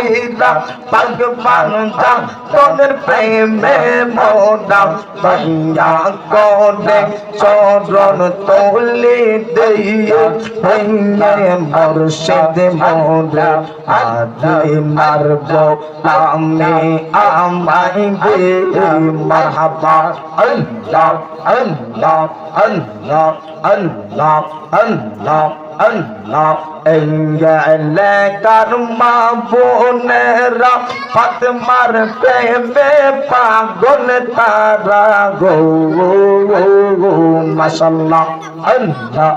কইরা পাগ বান্দা তোদের প্রেমে মোরা দয়া করে। চরণ তোলে দিয়ে হইয়ে মুর্শিদ মোরা আদে মারব আমি আমাই গে মারহাবা, আল্লাহ আল্লাহ আল্লাহ আল্লাহ আল্লাহ। আল্লাহ এঙ্গেলে কারমা বোনেরা ফাতমার প্রেমে পাগল তারা গো মাশাল্লাহ আল্লাহ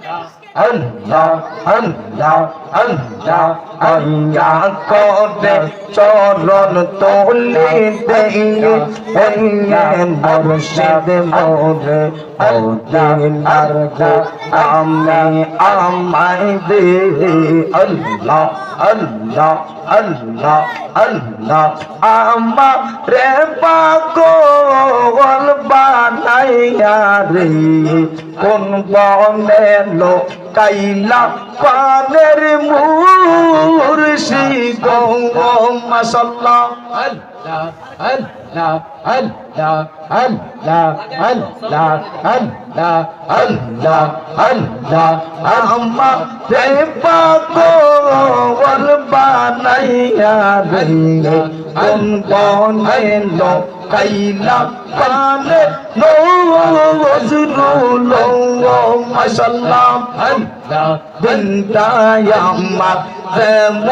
আল্লাহ আল্লাহ আল্লাহ আল্লাহ করে চরণ তোলে দিয়ে এই মুর্শিদ মোরে ও দিনার গো আমি আমায় দে আল্লাহ আল্লাহ আল্লাহ আল্লাহ আমার রে পাগল বানাইয়া রে কোন বনে লো কাইলা পানের মুর্শিদ মাসাল্লাহ আল্লাহ আল্লাহ আল্লাহ আল্লাহ আল্লাহ আল্লাহ আল্লাহ আল্লাহ আম্মা রে পাগল বানাইয়া রে কোন বনে লো কাইলা পানে وزنوا اللهم صل على بنت يا مقدم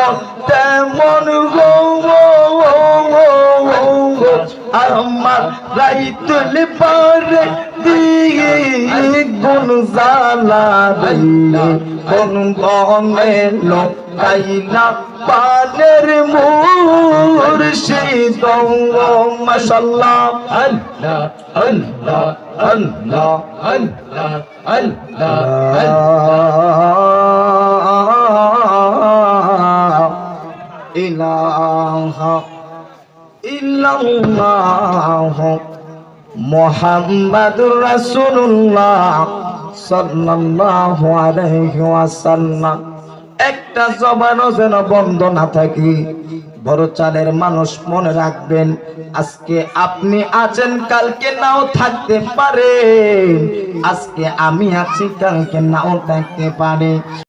আমার রাইত লিপারে দিয়ে গুণ জালা রইলে মুর্শিদ মাশাল্লাহ। আল্লাহ আল্লাহ আল্লাহ আল্লাহ আল্লাহ। ইলাহা ইল্লাল্লাহ মুহাম্মাদুর রাসূলুল্লাহ সাল্লাল্লাহু আলাইহি ওয়াসাল্লাম। একটা জবানও যেন বন্ধ না থাকি। বড় চালের মানুষ মনে রাখবেন, আজকে আপনি আছেন, কালকে নাও থাকতে পারে আজকে আমি আছি, কালকে নাও থাকতে পারে।